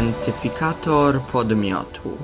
Identyfikator podmiotu.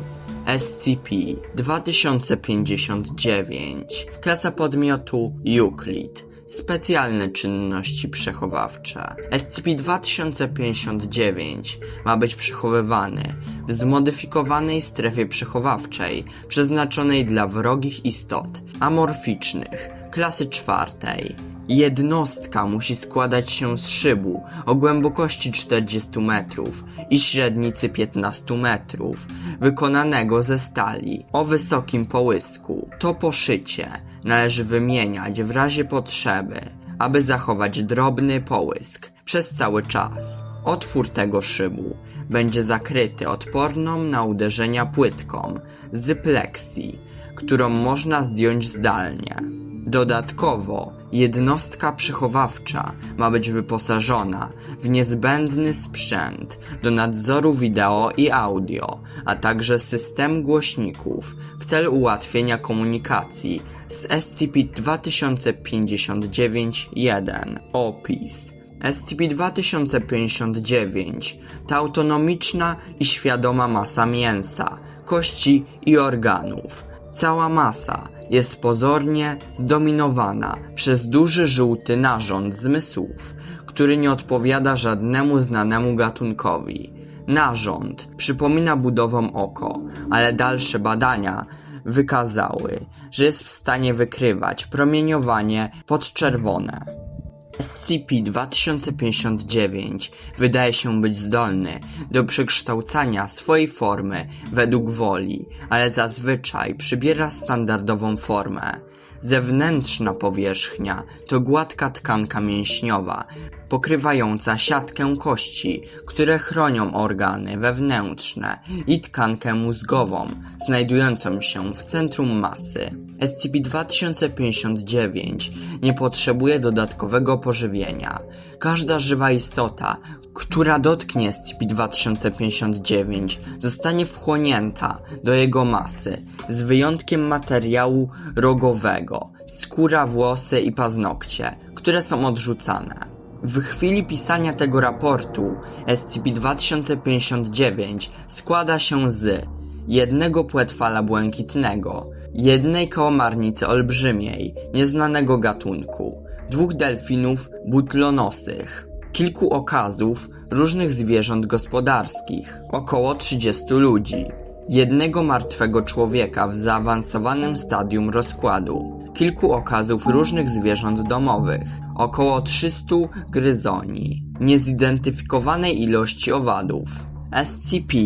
SCP 2059 Klasa podmiotu Euclid. Specjalne czynności przechowawcze. SCP-2059 ma być przechowywany w zmodyfikowanej strefie przechowawczej przeznaczonej dla wrogich istot amorficznych klasy czwartej. Jednostka musi składać się z szybu o głębokości 40 metrów i średnicy 15 metrów, wykonanego ze stali o wysokim połysku. To poszycie należy wymieniać w razie potrzeby, aby zachować drobny połysk przez cały czas. Otwór tego szybu będzie zakryty odporną na uderzenia płytką z pleksji, którą można zdjąć zdalnie. Dodatkowo, jednostka przechowawcza ma być wyposażona w niezbędny sprzęt do nadzoru wideo i audio, a także system głośników w celu ułatwienia komunikacji z SCP-2059-1. Opis SCP-2059 to autonomiczna i świadoma masa mięsa, kości i organów. Cała masa jest pozornie zdominowana przez duży żółty narząd zmysłów, który nie odpowiada żadnemu znanemu gatunkowi. Narząd przypomina budową oko, ale dalsze badania wykazały, że jest w stanie wykrywać promieniowanie podczerwone. SCP-2059 wydaje się być zdolny do przekształcania swojej formy według woli, ale zazwyczaj przybiera standardową formę. Zewnętrzna powierzchnia to gładka tkanka mięśniowa, pokrywająca siatkę kości, które chronią organy wewnętrzne i tkankę mózgową, znajdującą się w centrum masy. SCP-2059 nie potrzebuje dodatkowego pożywienia. Każda żywa istota, która dotknie SCP-2059 zostanie wchłonięta do jego masy, z wyjątkiem materiału rogowego, skóra, włosy i paznokcie, które są odrzucane. W chwili pisania tego raportu SCP-2059 składa się z jednego płetwala błękitnego, jednej kołomarnicy olbrzymiej, nieznanego gatunku, dwóch delfinów butlonosych, kilku okazów różnych zwierząt gospodarskich, około 30 ludzi, jednego martwego człowieka w zaawansowanym stadium rozkładu, kilku okazów różnych zwierząt domowych, około 300 gryzoni, niezidentyfikowanej ilości owadów. SCP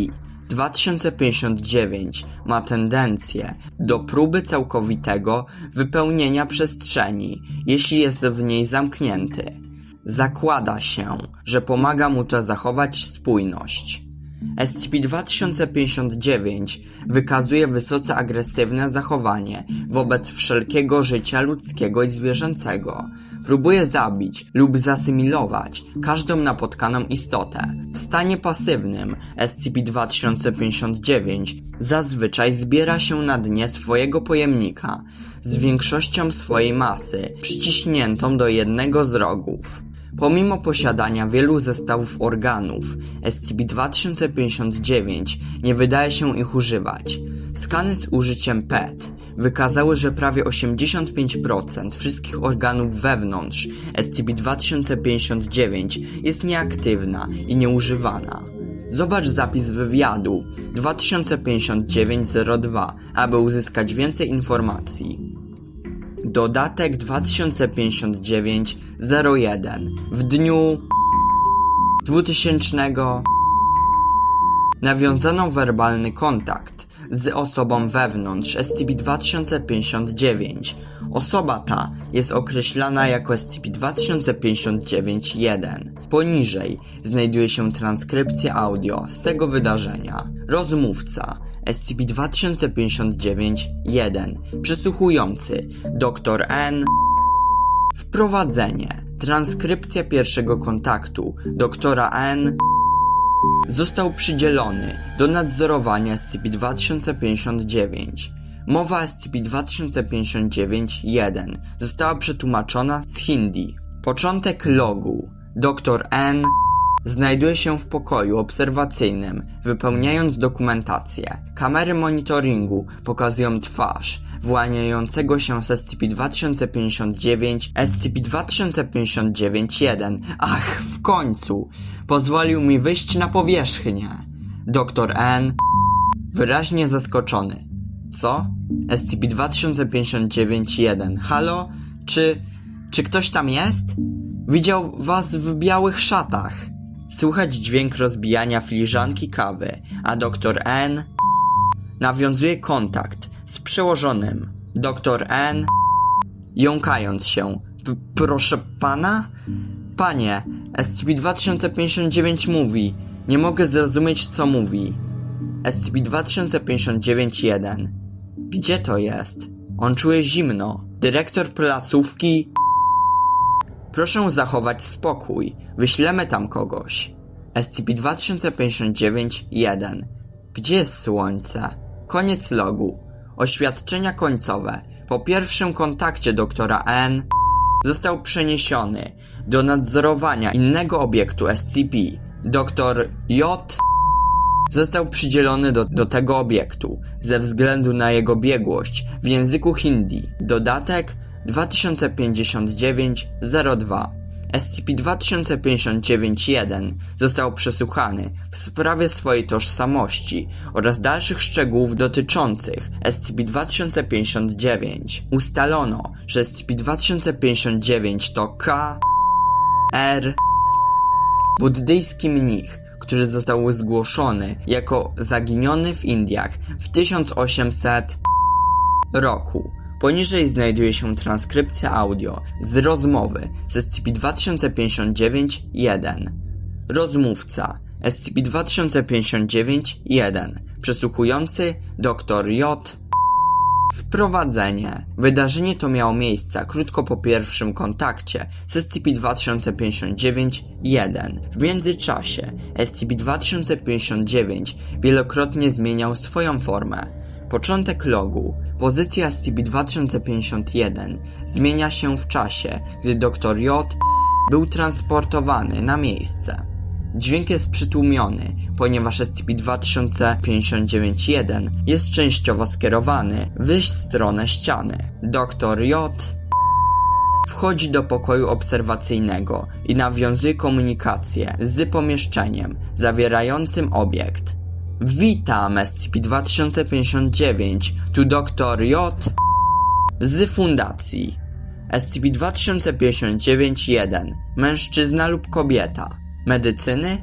2059 ma tendencję do próby całkowitego wypełnienia przestrzeni, jeśli jest w niej zamknięty. Zakłada się, że pomaga mu to zachować spójność. SCP-2059 wykazuje wysoce agresywne zachowanie wobec wszelkiego życia ludzkiego i zwierzęcego. Próbuje zabić lub zasymilować każdą napotkaną istotę. W stanie pasywnym SCP-2059 zazwyczaj zbiera się na dnie swojego pojemnika z większością swojej masy przyciśniętą do jednego z rogów. Pomimo posiadania wielu zestawów organów, SCP-2059 nie wydaje się ich używać. Skany z użyciem PET wykazały, że prawie 85% wszystkich organów wewnątrz SCP-2059 jest nieaktywna i nieużywana. Zobacz zapis wywiadu 2059-02, aby uzyskać więcej informacji. Dodatek 2059-01 w dniu 2000 nawiązano werbalny kontakt z osobą wewnątrz SCP-2059. Osoba ta jest określana jako SCP-2059-1. Poniżej znajduje się transkrypcja audio z tego wydarzenia. Rozmówca SCP-2059-1 Przysłuchujący Dr. N Wprowadzenie Transkrypcja pierwszego kontaktu doktora N został przydzielony do nadzorowania SCP-2059. Mowa SCP-2059-1 została przetłumaczona z hindi. Początek logu Dr. N Znajduje się w pokoju obserwacyjnym, wypełniając dokumentację. Kamery monitoringu pokazują twarz właniającego się z SCP-2059 SCP-2059-1. Ach, w końcu! Pozwolił mi wyjść na powierzchnię. Doktor N. Wyraźnie zaskoczony. Co? SCP-2059-1. Halo? Czy... czy ktoś tam jest? Widział was w białych szatach. Słychać dźwięk rozbijania filiżanki kawy, a doktor N nawiązuje kontakt z przełożonym. Doktor N jąkając się. P proszę pana? Panie, SCP-2059 mówi. Nie mogę zrozumieć co mówi. SCP-2059-1 Gdzie to jest? On czuje zimno. Dyrektor placówki Proszę zachować spokój. Wyślemy tam kogoś. SCP-2059-1 Gdzie jest słońce? Koniec logu. Oświadczenia końcowe. Po pierwszym kontakcie doktora N został przeniesiony do nadzorowania innego obiektu SCP. Doktor J został przydzielony do, do tego obiektu ze względu na jego biegłość w języku hindi. Dodatek 2059-02 SCP-2059-1 został przesłuchany w sprawie swojej tożsamości oraz dalszych szczegółów dotyczących SCP-2059. Ustalono, że SCP-2059 to K. R. Buddyjski mnich, który został zgłoszony jako zaginiony w Indiach w 1800 roku. Poniżej znajduje się transkrypcja audio z rozmowy z SCP-2059-1. Rozmówca SCP-2059-1 Przesłuchujący dr J. Wprowadzenie. Wydarzenie to miało miejsce krótko po pierwszym kontakcie z SCP-2059-1. W międzyczasie SCP-2059 wielokrotnie zmieniał swoją formę. Początek logu. Pozycja SCP-2051 zmienia się w czasie, gdy dr J był transportowany na miejsce. Dźwięk jest przytłumiony, ponieważ SCP-2059-1 jest częściowo skierowany w stronę ściany. Dr J wchodzi do pokoju obserwacyjnego i nawiązuje komunikację z pomieszczeniem zawierającym obiekt. Witam SCP-2059, tu dr J z fundacji. SCP-2059-1 Mężczyzna lub kobieta Medycyny?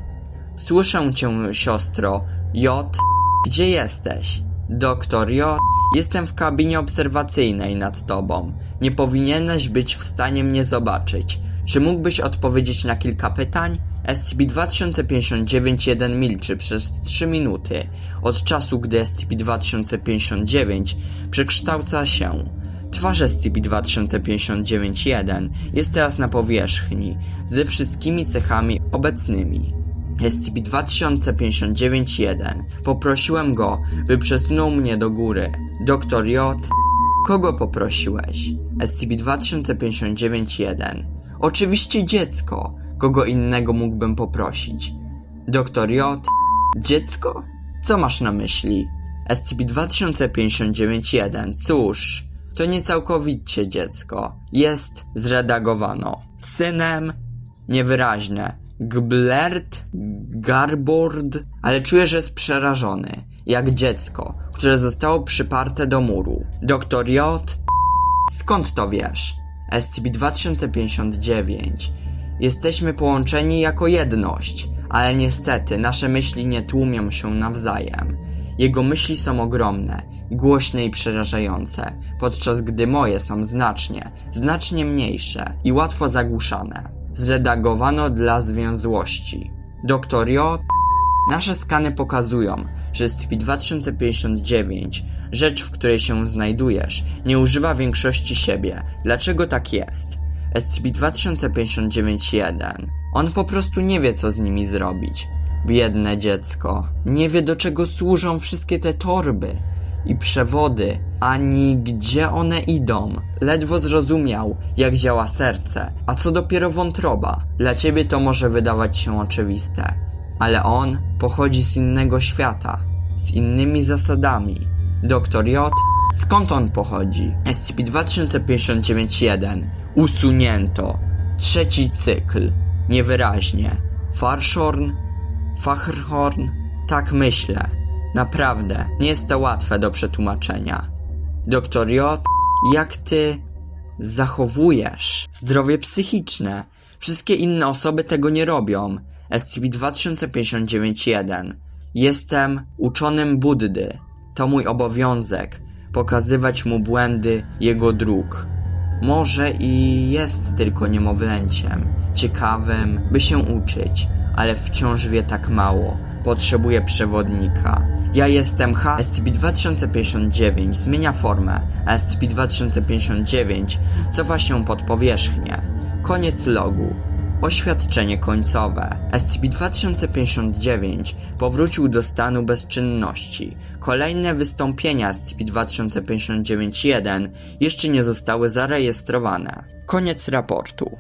Słyszę cię, siostro. J. Gdzie jesteś? Doktor J. Jestem w kabinie obserwacyjnej nad tobą. Nie powinieneś być w stanie mnie zobaczyć. Czy mógłbyś odpowiedzieć na kilka pytań? SCP-2059-1 milczy przez 3 minuty od czasu, gdy SCP-2059 przekształca się. Twarz SCP-2059-1 jest teraz na powierzchni, ze wszystkimi cechami obecnymi. SCP-2059-1 Poprosiłem go, by przesunął mnie do góry. Dr J. Kogo poprosiłeś? SCP-2059-1 Oczywiście dziecko. Kogo innego mógłbym poprosić? Dr J. Dziecko? Co masz na myśli? SCP-2059-1 Cóż, to nie całkowicie dziecko. Jest zredagowano. Synem niewyraźne. Gblert, Garbord, ale czuję, że jest przerażony. Jak dziecko, które zostało przyparte do muru. Doktor J. Skąd to wiesz? SCP-2059. Jesteśmy połączeni jako jedność, ale niestety nasze myśli nie tłumią się nawzajem. Jego myśli są ogromne, głośne i przerażające, podczas gdy moje są znacznie, znacznie mniejsze i łatwo zagłuszane. Zredagowano dla zwięzłości. Doktor J. Nasze skany pokazują, że SCP-2059, rzecz w której się znajdujesz, nie używa większości siebie. Dlaczego tak jest? SCP-2059-1. On po prostu nie wie, co z nimi zrobić. Biedne dziecko. Nie wie, do czego służą wszystkie te torby i przewody ani gdzie one idą. Ledwo zrozumiał, jak działa serce, a co dopiero wątroba. Dla ciebie to może wydawać się oczywiste, ale on pochodzi z innego świata, z innymi zasadami. Doktor J, skąd on pochodzi? SCP-2059-1 Usunięto. Trzeci cykl. Niewyraźnie. Farshorn? Fachrhorn? Tak myślę. Naprawdę, nie jest to łatwe do przetłumaczenia. Doktor J, jak ty zachowujesz zdrowie psychiczne? Wszystkie inne osoby tego nie robią. SCP-2059-1 Jestem uczonym Buddy. To mój obowiązek pokazywać mu błędy jego dróg. Może i jest tylko niemowlęciem, ciekawym, by się uczyć, ale wciąż wie tak mało. Potrzebuje przewodnika. Ja jestem H. SCP-2059 zmienia formę, a SCP-2059 cofa się pod powierzchnię. Koniec logu. Oświadczenie końcowe. SCP-2059 powrócił do stanu bezczynności. Kolejne wystąpienia SCP-2059-1 jeszcze nie zostały zarejestrowane. Koniec raportu.